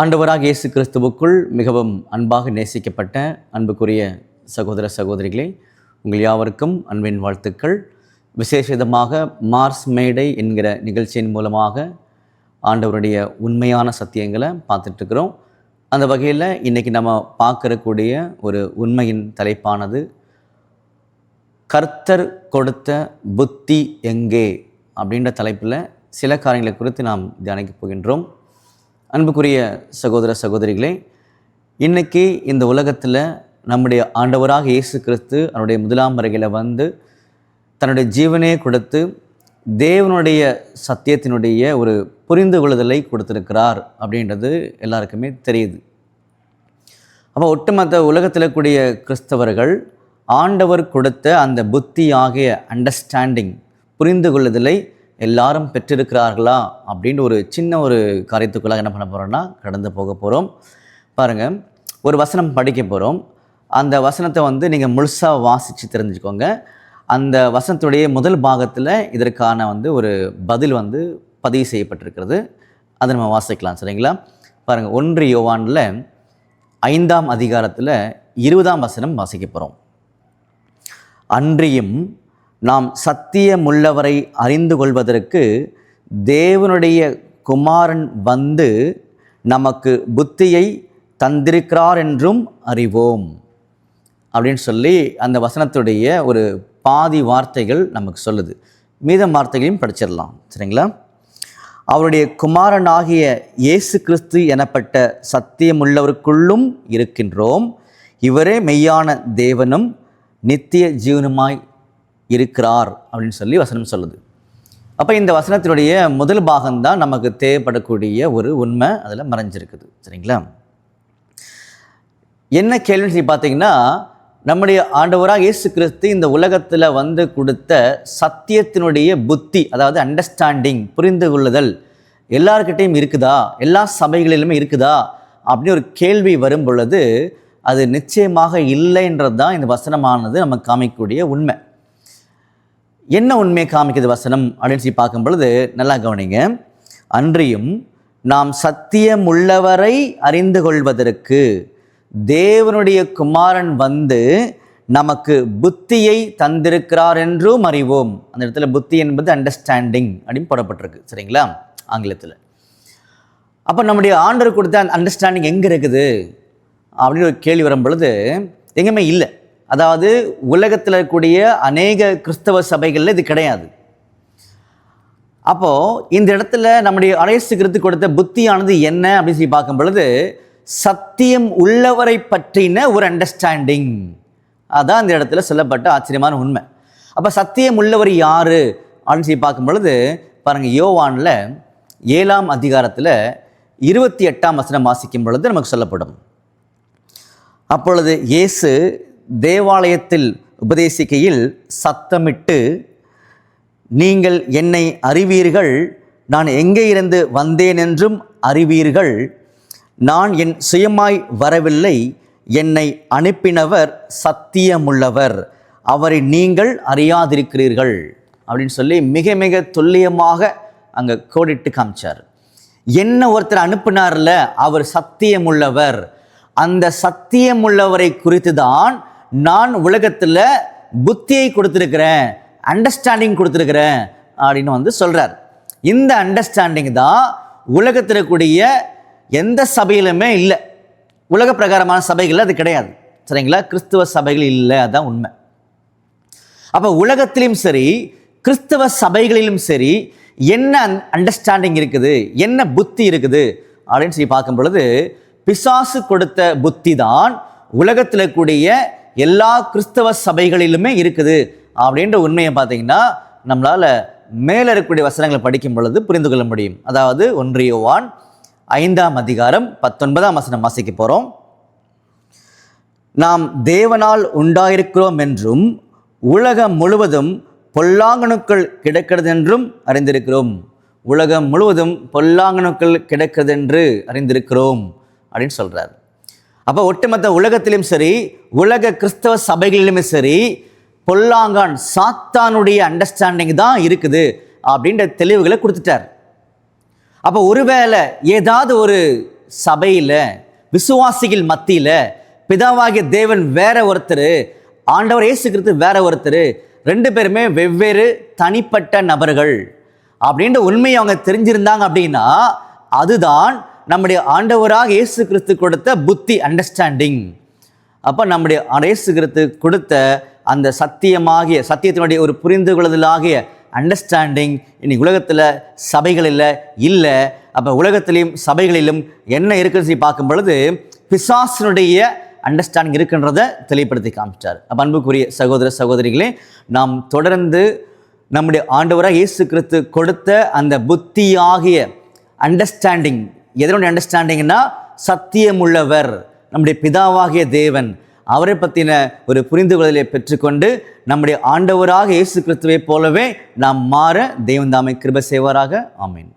ஆண்டவராக இயேசு கிறிஸ்துவுக்குள் மிகவும் அன்பாக நேசிக்கப்பட்ட அன்புக்குரிய சகோதர சகோதரிகளே உங்கள் யாவருக்கும் அன்பின் வாழ்த்துக்கள். விசேஷமாக மார்ஸ் மேடை என்கிற நிகழ்ச்சியின் மூலமாக ஆண்டவருடைய உண்மையான சத்தியங்களை பார்த்துட்ருக்குறோம். அந்த வகையில் இன்றைக்கி நம்ம பார்க்கறக்கூடிய ஒரு உண்மையின் தலைப்பானது கர்த்தர் கொடுத்த புத்தி எங்கே? அப்படின்ற தலைப்பில் சில காரியங்களை குறித்து நாம் தியானிக்க போகின்றோம். அன்புக்குரிய சகோதர சகோதரிகளே இன்னைக்கு இந்த உலகத்தில் நம்முடைய ஆண்டவராக இயேசு கிறிஸ்து அவருடைய முதலாம் வருகையில் வந்து தன்னுடைய ஜீவனே கொடுத்து தேவனுடைய சத்தியத்தினுடைய ஒரு புரிந்து கொள்ளுதலை கொடுத்துருக்கிறார் அப்படின்றது எல்லாருக்குமே தெரியுது. அப்போ ஒட்டுமொத்த உலகத்தில் கூடிய கிறிஸ்தவர்கள் ஆண்டவர் கொடுத்த அந்த புத்தி ஆகிய அண்டர்ஸ்டாண்டிங் புரிந்து கொள்ளுதலை எல்லாரும் பெற்றிருக்கிறார்களா அப்படின்னு ஒரு சின்ன ஒரு காரியத்துக்குள்ளாக என்ன பண்ண போகிறோம்னா கடந்து போக போகிறோம் பாருங்கள் ஒரு வசனம் படிக்க போகிறோம் அந்த வசனத்தை வந்து நீங்கள் முழுசாக வாசித்து தெரிஞ்சுக்கோங்க. அந்த வசனத்துடைய முதல் பாகத்தில் இதற்கான வந்து ஒரு பதில் வந்து பதிவு செய்யப்பட்டிருக்கிறது. அதை நம்ம வாசிக்கலாம் சரிங்களா? பாருங்கள் ஒன்று யோவானில் ஐந்தாம் அதிகாரத்தில் இருபதாம் வசனம் வாசிக்க போகிறோம் அன்றியும் நாம் சத்தியமுள்ளவரை அறிந்து கொள்வதற்கு தேவனுடைய குமாரன் வந்து நமக்கு புத்தியை தந்திருக்கிறார் என்றும் அறிவோம். அப்படின்னு சொல்லி அந்த வசனத்துடைய ஒரு பாதி வார்த்தைகள் நமக்கு சொல்லுது. மீத வார்த்தைகளையும் படிச்சிடலாம். சரிங்களா? அவருடைய குமாரனாகிய இயேசு கிறிஸ்து எனப்பட்ட சத்தியமுள்ளவருக்குள்ளும் இருக்கின்றோம். இவரே மெய்யான தேவனும் நித்திய ஜீவனுமாய் இருக்கிறார் அப்படின்னு சொல்லி வசனம் சொல்லுது. அப்போ இந்த வசனத்தினுடைய முதல் பாகம்தான் நமக்கு தேவைப்படக்கூடிய ஒரு உண்மை அதில் மறைஞ்சிருக்குது. சரிங்களா? என்ன கேள்வின்னு சொல்லி பார்த்தீங்கன்னா நம்முடைய ஆண்டவராக இயேசு கிறிஸ்து இந்த உலகத்தில் வந்து கொடுத்த சத்தியத்தினுடைய புத்தி அதாவது அண்டர்ஸ்டாண்டிங் புரிந்து கொள்ளுதல் எல்லார்கிட்டையும் இருக்குதா? எல்லா சபைகளிலுமே இருக்குதா? அப்படின்னு ஒரு கேள்வி வரும் பொழுது அது நிச்சயமாக இல்லைன்றது தான் இந்த வசனமானது நமக்கு காமிக்கக்கூடிய உண்மை. என்ன உண்மையை காமிக்குது வசனம் அப்படின்னு சொல்லி பார்க்கும் பொழுது நல்லா கவனிங்க. அன்றியும் நாம் சத்தியமுள்ளவரை அறிந்து கொள்வதற்கு தேவனுடைய குமாரன் வந்து நமக்கு புத்தியை தந்திருக்கிறார் என்றும் அறிவோம். அந்த இடத்துல புத்தி என்பது அண்டர்ஸ்டாண்டிங் அப்படின்னு போடப்பட்டிருக்கு. சரிங்களா? ஆங்கிலத்தில். அப்போ நம்முடைய ஆண்டர் கொடுத்த அந்த அண்டர்ஸ்டாண்டிங் எங்கே இருக்குது? அப்படின்னு ஒரு கேள்வி வரும் பொழுது எங்கேயுமே இல்லை. அதாவது உலகத்தில் இருக்கக்கூடிய அநேக கிறிஸ்தவ சபைகளில் இது கிடையாது. அப்போது இந்த இடத்துல நம்முடைய அழைசுகிறது கொடுத்த புத்தியானது என்ன அப்படின்னு சொல்லி பார்க்கும் பொழுது சத்தியம் உள்ளவரை பற்றின ஒரு அண்டர்ஸ்டாண்டிங் அதான் இந்த இடத்துல சொல்லப்பட்ட ஆச்சரியமான உண்மை. அப்போ சத்தியம் உள்ளவர் யார்? அப்படின்னு சொல்லி பார்க்கும் பொழுது பாருங்கள் யோவானில் ஏழாம் அதிகாரத்தில் இருபத்தி எட்டாம் வசனம் வாசிக்கும் பொழுது நமக்கு சொல்லப்படும். அப்பொழுது இயேசு தேவாலயத்தில் உபதேசிக்கையில் சத்தமிட்டு நீங்கள் என்னை அறிவீர்கள் நான் எங்கே இருந்து வந்தேன் என்றும் அறிவீர்கள். நான் என் சுயமாய் வரவில்லை என்னை அனுப்பினவர் சத்தியமுள்ளவர். அவரை நீங்கள் அறியாதிருக்கிறீர்கள். அப்படின்னு சொல்லி மிக மிக துல்லியமாக அங்கே கோடிட்டு காமிச்சார். என்ன ஒருத்தர் அனுப்பினார்ல அவர் சத்தியமுள்ளவர். அந்த சத்தியமுள்ளவரை குறித்து தான் நான் உலகத்தில் புத்தியை கொடுத்துருக்கிறேன் அண்டர்ஸ்டாண்டிங் கொடுத்துருக்கிறேன் அப்படின்னு வந்து சொல்கிறார் இந்த அண்டர்ஸ்டாண்டிங் தான் உலகத்தில் கூடிய எந்த சபையிலுமே இல்லை. உலக பிரகாரமான சபைகள் அது கிடையாது. சரிங்களா? கிறிஸ்துவ சபைகள் இல்லை அதுதான் உண்மை. அப்போ உலகத்திலும் சரி கிறிஸ்தவ சபைகளிலும் சரி என்ன அண்டர்ஸ்டாண்டிங் இருக்குது? என்ன புத்தி இருக்குது? அப்படின்னு சொல்லி பார்க்கும் பொழுது பிசாசு கொடுத்த புத்தி தான் உலகத்தில் கூடிய எல்லா கிறிஸ்தவ சபைகளிலுமே இருக்குது அப்படின்ற உண்மையை பார்த்தீங்கன்னா நம்மளால் மேலே இருக்கக்கூடிய வசனங்களை படிக்கும் பொழுது புரிந்து கொள்ள முடியும். அதாவது ஒன்றியவான் ஐந்தாம் அதிகாரம் பத்தொன்பதாம் வசனம் வாசிக்க போகிறோம் நாம் தேவனால் உண்டாயிருக்கிறோம் என்றும் உலகம் முழுவதும் பொல்லாங்கணுக்கள் கிடக்கிறது என்றும் அறிந்திருக்கிறோம். உலகம் முழுவதும் பொல்லாங்கணுக்கள் கிடக்கிறது என்று அறிந்திருக்கிறோம் அப்படின்னு சொல்கிறார் அப்போ ஒட்டுமொத்த உலகத்திலும் சரி உலக கிறிஸ்தவ சபைகளிலுமே சரி பொல்லாங்கான் சாத்தானுடைய அண்டர்ஸ்டாண்டிங் தான் இருக்குது அப்படின்ற தெளிவுகளை கொடுத்துட்டார். அப்போ ஒருவேளை ஏதாவது ஒரு சபையில் விசுவாசிகள் மத்தியில் பிதாவாகிய தேவன் வேற ஒருத்தர் ஆண்டவர் இயேசு கிறிஸ்து வேற ஒருத்தர் ரெண்டு பேருமே வெவ்வேறு தனிப்பட்ட நபர்கள் அப்படின்ற உண்மையை அவங்க தெரிஞ்சிருந்தாங்க அப்படின்னா அதுதான் நம்முடைய ஆண்டவராக இயேசு கிறிஸ்து கொடுத்த புத்தி அண்டர்ஸ்டாண்டிங் அப்போ நம்முடைய இயேசு கிறிஸ்து கொடுத்த அந்த சத்தியமாகிய சத்தியத்தினுடைய ஒரு புரிந்து கொள்ளுதலாகிய அண்டர்ஸ்டாண்டிங் இன்னைக்கு உலகத்தில் சபைகளில் இல்லை. அப்போ உலகத்திலையும் சபைகளிலும் என்ன இருக்குன்னு சொல்லி பார்க்கும் பொழுது பிசாசினுடைய அண்டர்ஸ்டாண்டிங் இருக்குன்றதை தெளிவுபடுத்தி காமிச்சிட்டார் அப்போ அன்புக்குரிய சகோதர சகோதரிகளே நாம் தொடர்ந்து நம்முடைய ஆண்டவராக இயேசு கிறிஸ்து கொடுத்த அந்த புத்தியாகிய அண்டர்ஸ்டாண்டிங் எதனுடைய அண்டர்ஸ்டாண்டிங்னா சத்தியமுள்ளவர் நம்முடைய பிதாவாகிய தேவன். அவரை பற்றின ஒரு புரிந்து கொள்ளலை பெற்றுக்கொண்டு நம்முடைய ஆண்டவராக இயேசு கிறிஸ்துவை போலவே நாம் மாற தெய்வந்தாமை கிருப செய்வாராக. ஆமீன்.